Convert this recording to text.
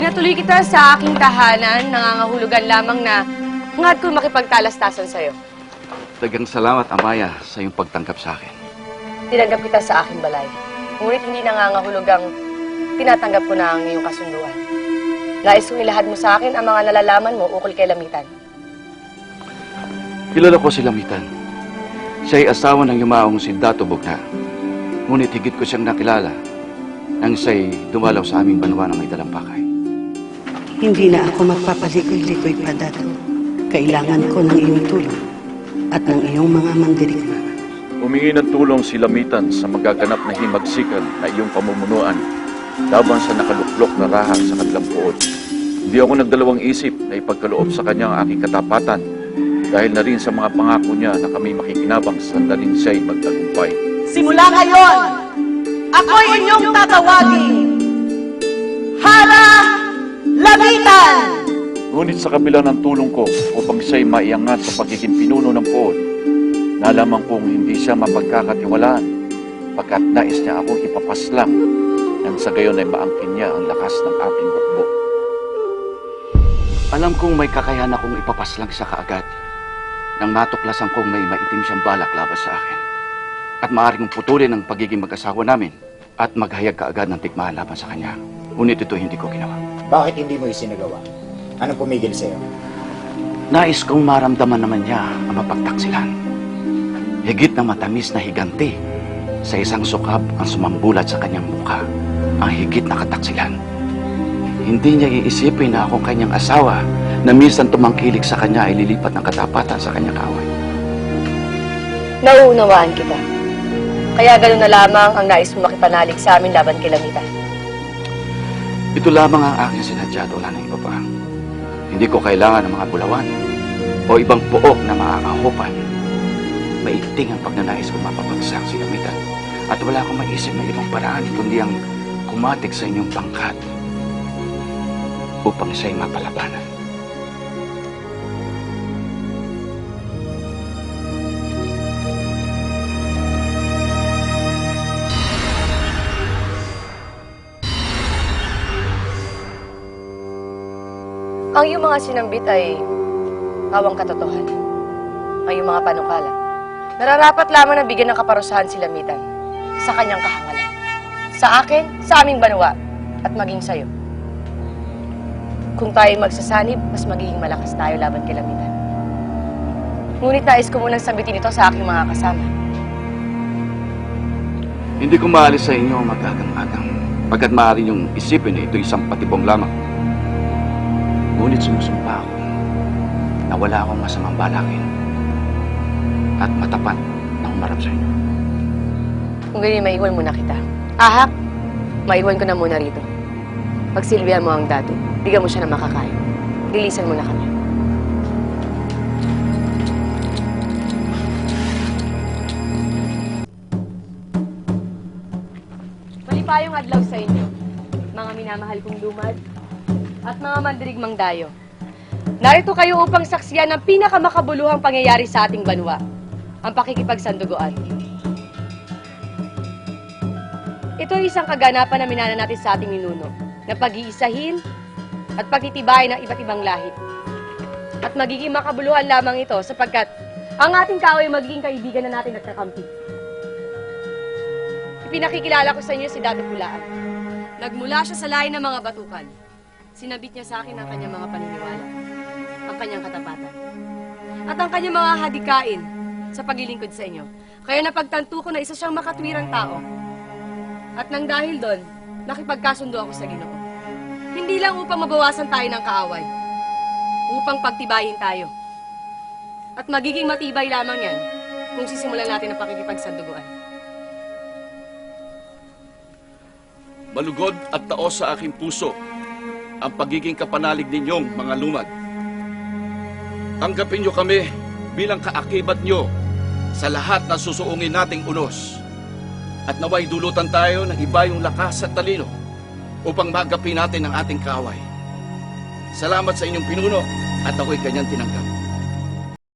Pinatuloy kita sa aking tahanan, nangangahulugan lamang na hangad ko makipagtalastasan sa'yo. Tagang salamat, Amaya, sa iyong pagtanggap sa akin. Tinanggap kita sa aking balay. Ngunit hindi nangangahulugang tinatanggap ko na ang iyong kasunduan. Nais kong ilahad mo sa akin ang mga nalalaman mo ukol kay Lamitan. Kilala ko si Lamitan. Siya ay asawa ng yumaong si Dato Bugna. Ngunit higit ko siyang nakilala nang siya'y dumalaw sa aming banwa na may dalampakay. Hindi na ako magpapalikoy-likoy pa, Dato. Kailangan ko ng iyong tulong at ng iyong mga mandirigma. Humingi ng tulong si Lamitan sa magaganap na himagsikan na iyong pamumunuan laban sa nakaluklok na rahas sa kanilang puot. Hindi ako nagdalawang isip na ipagkaloob sa kanya ang aking katapatan dahil na rin sa mga pangako niya na kami makikinabang sa sandalin siya'y magtagumpay. Simula ngayon, ako'y inyong tatawagin. Hala Lamitan! Ngunit sa kabila ng tulong ko upang siya'y maiangat sa pagiging pinuno ng puot, nalaman kong hindi siya mapagkakatiwalaan pagkat nais niya akong ipapaslang nang sa gayon ay maangkin niya ang lakas ng aking bukbok. Alam kong may kakayahan akong ipapaslang siya kaagad nang matuklasan kong may maitim siyang balak laban sa akin. At maaaring putulin ang pagiging mag-asawa namin at maghayag kaagad ng tikmahan laban sa kanya. Ngunit ito hindi ko ginawa. Bakit hindi mo isinagawa? Anong pumigil sa'yo? Nais kong maramdaman naman niya ang mapagtaksilan. Higit na matamis na higanti sa isang sukab ang sumambulat sa kanyang mukha, ang higit na kataksilan. Hindi niya iisipin na akong kanyang asawa na minsan tumangkilik sa kanya ay lilipat ng katapatan sa kanyang kaaway. Nauunawaan kita. Kaya gano'n na lamang ang nais mo makipanalig sa amin laban kay Lamitan. Ito lamang ang aking sinadya at wala ng iba pa. Hindi ko kailangan ng mga bulawan o ibang pook na maangahupan. Maigting ang pagnanais kong mapapagsak si Gamitan. At wala akong maisip na ibang paraan kundi ang kumatik sa inyong pangkat upang siya'y mapalabanan. Ang iyong mga sinambit ay awang katotohanan. Ang iyong mga panukala. Nararapat lamang na bigyan ng kaparusahan si Lamitan sa kanyang kahangalan. Sa akin, sa aming banwa, at maging sa'yo. Kung tayo magsasanib, mas magiging malakas tayo laban kay Lamitan. Ngunit nais ko munang sabitin ito sa aking mga kasama. Hindi ko maalis sa inyo ang magagang-agang pagkat maaari niyong isipin na ito isang patibong lamang. Ngunit sumusumpa ako na wala akong masamang balakin at matapat na umarap sa inyo. Kung ganyan, maiwan muna kita. Ahak, maiwan ko na muna rito. Pagsilbihan mo ang dado, bigyan mo siya ng makakain. Lilisan mo na kami. Malipayong adlaw sa inyo, mga minamahal kong lumad at mga mandirigmang dayo. Narito kayo upang saksiyan ang pinakamakabuluhang pangyayari sa ating banwa, ang pakikipagsandugoan. Ito ay isang kaganapan na minana natin sa ating ninuno na pag-iisahin at pagtitibayin ng iba't ibang lahi. At magiging makabuluhan lamang ito sapagkat ang ating kaaway magiging kaibigan na natin at kakampi. Ipinakikilala ko sa inyo si Dato Pulaan. Nagmula siya sa lahi ng mga batukan. Sinabit niya sa akin ang kanyang mga paniniwala, ang kanyang katapatan, at ang kanyang mga hadikain sa paglilingkod sa inyo. Kaya napagtanto ko na isa siyang makatwirang tao at nang dahil doon, nakipagkasundo ako sa Ginoo. Hindi lang upang mabawasan tayo ng kaaway, upang pagtibayin tayo. At magiging matibay lamang yan kung sisimulan natin ang pakikipagsanduguan. Malugod at taos sa aking puso ang pagiging kapanalig ninyong mga lumad. Tanggapin niyo kami bilang kaakibat niyo sa lahat na susuungin nating unos. At naway dulutan tayo ng iba yung lakas at talino upang magapi natin ang ating kaway. Salamat sa inyong pinuno at ako'y kanyang tinanggap.